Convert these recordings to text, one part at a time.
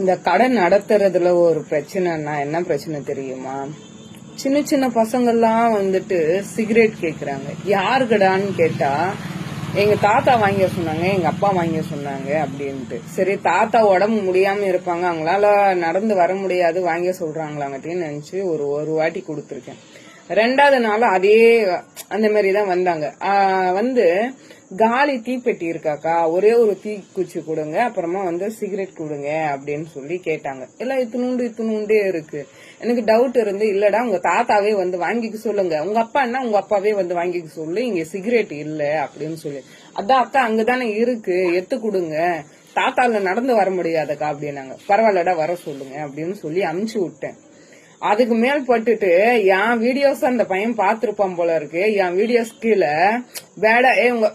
இந்த கடை நடத்துறதுல ஒரு பிரச்சனைனா என்ன பிரச்சனை தெரியுமா? சின்ன சின்ன பசங்கள்லாம் வந்துட்டு சிகரெட் கேக்குறாங்க. யாருக்கடான்னு கேட்டா எங்க தாத்தா வாங்கிய சொன்னாங்க எங்க அப்பா வாங்கிய சொன்னாங்க அப்படின்ட்டு. சரி தாத்தா உடம்பு முடியாம இருப்பாங்க அவங்களால நடந்து வர முடியாது வாங்கி சொல்றாங்களாங்கட்டின்னு நினைச்சு ஒரு ஒரு வாட்டி கொடுத்துருக்கேன். ரெண்டாவது நாள் அதே அந்த மாதிரி தான் வந்தாங்க வந்து காலி தீப்பெட்டி இருக்காக்கா ஒரே ஒரு தீக்குச்சி கொடுங்க அப்புறமா வந்து சிகரெட் கொடுங்க அப்படின்னு சொல்லி கேட்டாங்க. எல்லாம் இத்தினூண்டு இத்தினூண்டே இருக்கு. எனக்கு டவுட் இருந்து இல்லடா உங்க தாத்தாவே வந்து வாங்கிக்க சொல்லுங்க. உங்க அப்பா என்ன உங்க அப்பாவே வந்து வாங்கிக்க சொல்லு. இங்க சிகரெட் இல்ல அப்படின்னு சொல்லி. அதான் அக்கா அங்கதானே இருக்கு. எத்து கொடுங்க. தாத்தால நடந்து வர முடியாதக்கா அப்படின்னாங்க. பரவாயில்லடா வர சொல்லுங்க அப்படின்னு சொல்லி அமுச்சு விட்டேன். அதுக்கு மேல் பட்டுட்டு என் வீடியோஸ் அந்த பையன் பார்த்துருப்பான் போல இருக்கு. என் வீடியோஸ் கீழே பேடா ஏ உங்க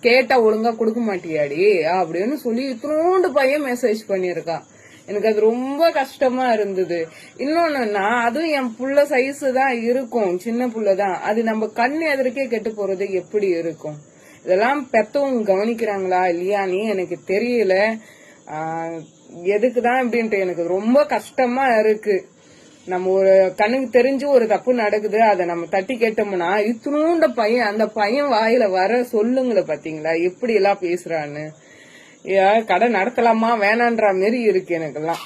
கேட்டா ஒழுங்கா கொடுக்க மாட்டியாடி அப்படின்னு சொல்லி இத்தினோண்டு பையன் மெசேஜ் பண்ணிருக்கான் எனக்கு அது ரொம்ப கஷ்டமா இருந்தது. இன்னொன்னுன்னா அதுவும் என் புள்ள சைஸ் தான் இருக்கும் சின்ன புள்ள தான். அது நம்ம கண் எதிர்க்கே கெட்டு போறது எப்படி இருக்கும்? இதெல்லாம் பெத்தவங்க கவனிக்கிறாங்களா இல்லையான்னு எனக்கு தெரியல. எதுக்குதான் அப்படின்ட்டு எனக்கு ரொம்ப கஷ்டமா இருக்கு. நம்ம ஒரு கண்ணுக்கு தெரிஞ்சு ஒரு தப்பு நடக்குது அதை நம்ம தட்டி கேட்டோம்னா இத்தினூண்ட பையன் அந்த பையன் வாயில வர சொல்லுங்கள பாத்தீங்களா எப்படி எல்லாம் பேசுறான்னு கடை நடத்தலாமா? வேணான்ற மாரி இருக்கு எனக்கெல்லாம்.